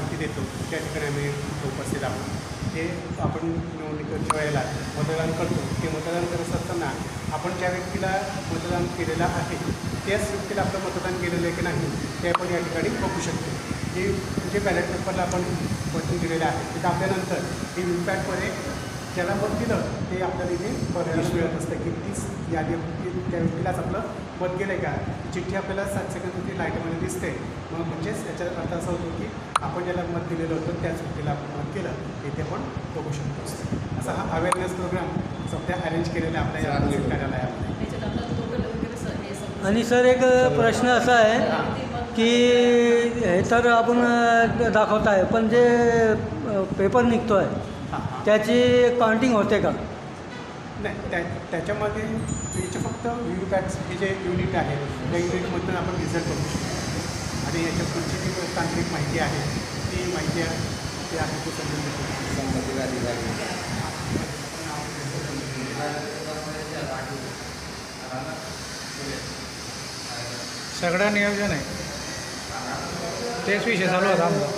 माहिती देतो. त्या ठिकाणी आम्ही उपस्थित आहोत. हे आपण निवडणुकीच्या वेळेला मतदान करतो. ते मतदान करत असताना आपण ज्या व्यक्तीला मतदान केलेलं आहे त्याच व्यक्तीला आपलं मतदान केलेलं आहे की नाही ते आपण या ठिकाणी बघू शकतो. हे जे बॅलेट पेपरला आपण वरती दिलेलं आहे ते दाबल्यानंतर हे व्हीपॅटमध्ये ज्याला मत दिलं ते आपल्याला इथे बघायला मिळत असतं की तीच यादी की त्या व्यक्तीलाच आपलं मत गेलं आहे का? ती चिठ्ठी आपल्याला सात सेकंदची लाईटमध्ये दिसते. मग म्हणजेच याचा अर्थ असा होतो की आपण ज्याला मत दिलेलं होतं त्याच व्यक्तीला आपण मत केलं. इथे आपण बघू शकतो. असा हा अवेअरनेस प्रोग्राम सध्या अरेंज केलेला आहे आपल्या या कार्यालयामध्ये. हे आणि सर एक प्रश्न असा आहे की हे तर आपण दाखवत आहे पण जे पेपर निघतो आहे त्याची काउंटिंग होते का? नाही त्या त्याच्यामध्ये याचे फक्त व्हीव्हीपॅट्स हे जे युनिट आहे त्या युनिटमधून आपण रिझल्ट बघू शकतो. आणि याच्या पुढची जी तांत्रिक माहिती आहे ती माहिती आहे ती आहे ती समजून घेतो सगळं नियोजन आहे. तेच विषय चालू होता आमचा.